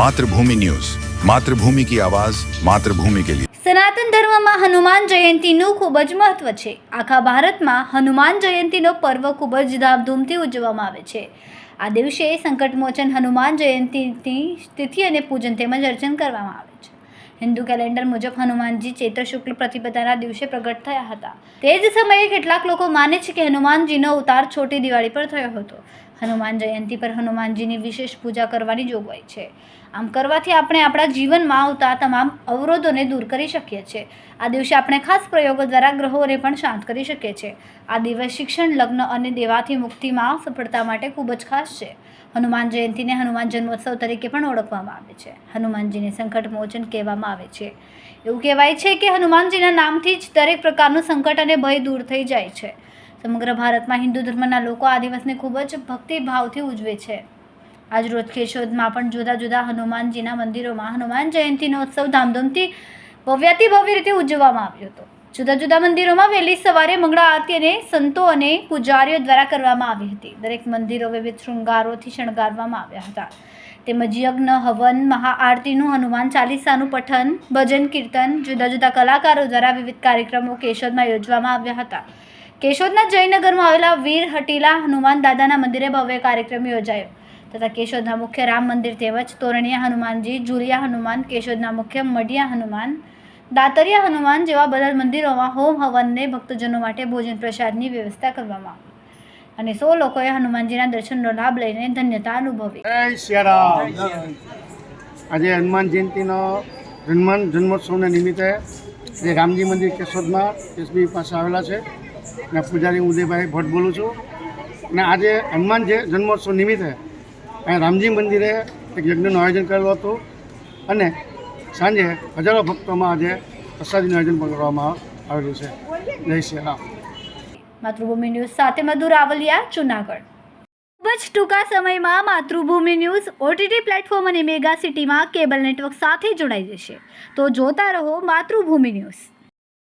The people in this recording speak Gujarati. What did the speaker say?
માતૃભૂમિ ન્યૂઝ. માતૃભૂમિ કી આવાજ, માતૃભૂમિ કે લીએ સનાતન ધર્મમાં હનુમાન જયંતીનું ખૂબ જ મહત્વ છે. આખા ભારતમાં હનુમાન જયંતીનો પર્વ ખૂબ જ ધામધૂમથી ઉજવવામાં આવે છે. આ દિવસે સંકટમોચન હનુમાન જયંતીની તિથિ અને પૂજન તેમજ અર્ચન કરવામાં આવે છે. હિન્દુ કેલેન્ડર મુજબ હનુમાનજી ચૈત્ર શુક્લ પ્રતિપદાના દિવસે પ્રગટ થયા હતા. તે જ સમયે કેટલાક લોકો માને છે કે હનુમાનજીનો ઉતાર છોટી દિવાળી પર થયો હતો. હનુમાન જયંતી પર હનુમાનજીની વિશેષ પૂજા કરવાની જોગવાઈ છે. આમ કરવાથી આપણે આપણા જીવનમાં આવતા તમામ અવરોધોને દૂર કરી શકીએ છીએ. આ દિવસે આપણે ખાસ પ્રયોગો દ્વારા ગ્રહોને પણ શાંત કરી શકીએ છીએ. આ દિવસ શિક્ષણ, લગ્ન અને દેવાથી મુક્તિમાં સફળતા માટે ખૂબ જ ખાસ છે. હનુમાન જયંતીને હનુમાન જન્મોત્સવ તરીકે પણ ઓળખવામાં આવે છે. હનુમાનજીને સંકટ મોચન કહેવામાં આવે છે. એવું કહેવાય છે કે હનુમાનજીના નામથી જ દરેક પ્રકારનું સંકટ અને ભય દૂર થઈ જાય છે. સમગ્ર ભારતમાં હિન્દુ ધર્મના લોકો આ દિવસને ખૂબ જ ભક્તિભાવથી ઉજવે છે. આજ રોજ કેશોદમાં પણ જુદા જુદા હનુમાનજીના મંદિરોમાં હનુમાન જયંતીનો ઉત્સવ ધામધૂમથી ભવ્યાતિ ભવ્ય રીતે ઉજવવામાં આવ્યો હતો. જુદા જુદા મંદિરોમાં વહેલી સવારે મંગળા આરતી અને સંતો અને પૂજારીઓ દ્વારા કરવામાં આવી હતી. દરેક મંદિરો વિવિધ શૃંગારોથી શણગારવામાં આવ્યા હતા. તેમજ યજ્ઞ, હવન, મહાઆરતીનું હનુમાન ચાલીસાનું પઠન, ભજન, કીર્તન જુદા જુદા કલાકારો દ્વારા વિવિધ કાર્યક્રમો કેશોદમાં યોજવામાં આવ્યા હતા. કેશોદના જયનગરમાં આવેલા વીર હટીલા હનુમાન દાદાના મંદિરે ભવ્ય કાર્યક્રમ યોજાયો. તથા કેશોદના મુખ્ય રામ મંદિર તેમજ તોરણિયા હનુમાનજી, જુલિયા હનુમાન, કેશોદના મુખ્ય મઢિયા હનુમાન, દાતરિયા હનુમાન જેવા બધા મંદિરોમાં હોમ હવનને ભક્તજનો માટે ભોજન પ્રસાદની વ્યવસ્થા કરવામાં આવી. અને સો લોકોએ હનુમાનજીના દર્શનનો લાભ લઈને ધન્યતા અનુભવી. આજે હનુમાન જયંતિનો હનુમાન જન્મોત્સવને નિમિત્તે રામજી મંદિર કેશોદમાં એસબી પાસે આવેલા છે. અને પૂજારી ઉદયભાઈ ભટ્ટ બોલું છું. અને આજે હનુમાન જે જન્મોત્સવ નિમિત્તે રામજી મંદિરે એક યજ્ઞનું આયોજન કરેલું હતું. અને સાંજે હજારો ભક્તોમાં આજે પ્રસાદીનું આયોજન પણ કરવામાં આવેલું છે. જય સિયારામ માતૃભૂમિ ન્યૂઝ સાથે મધુ રાવલિયા જુનાગઢ. ખૂબ જ ટૂંકા સમયમાં માતૃભૂમિ ન્યૂઝ ઓટીટી પ્લેટફોર્મ અને મેગા સિટીમાં કેબલ નેટવર્ક સાથે જોડાઈ જશે. તો જોતા રહો માતૃભૂમિ ન્યૂઝ.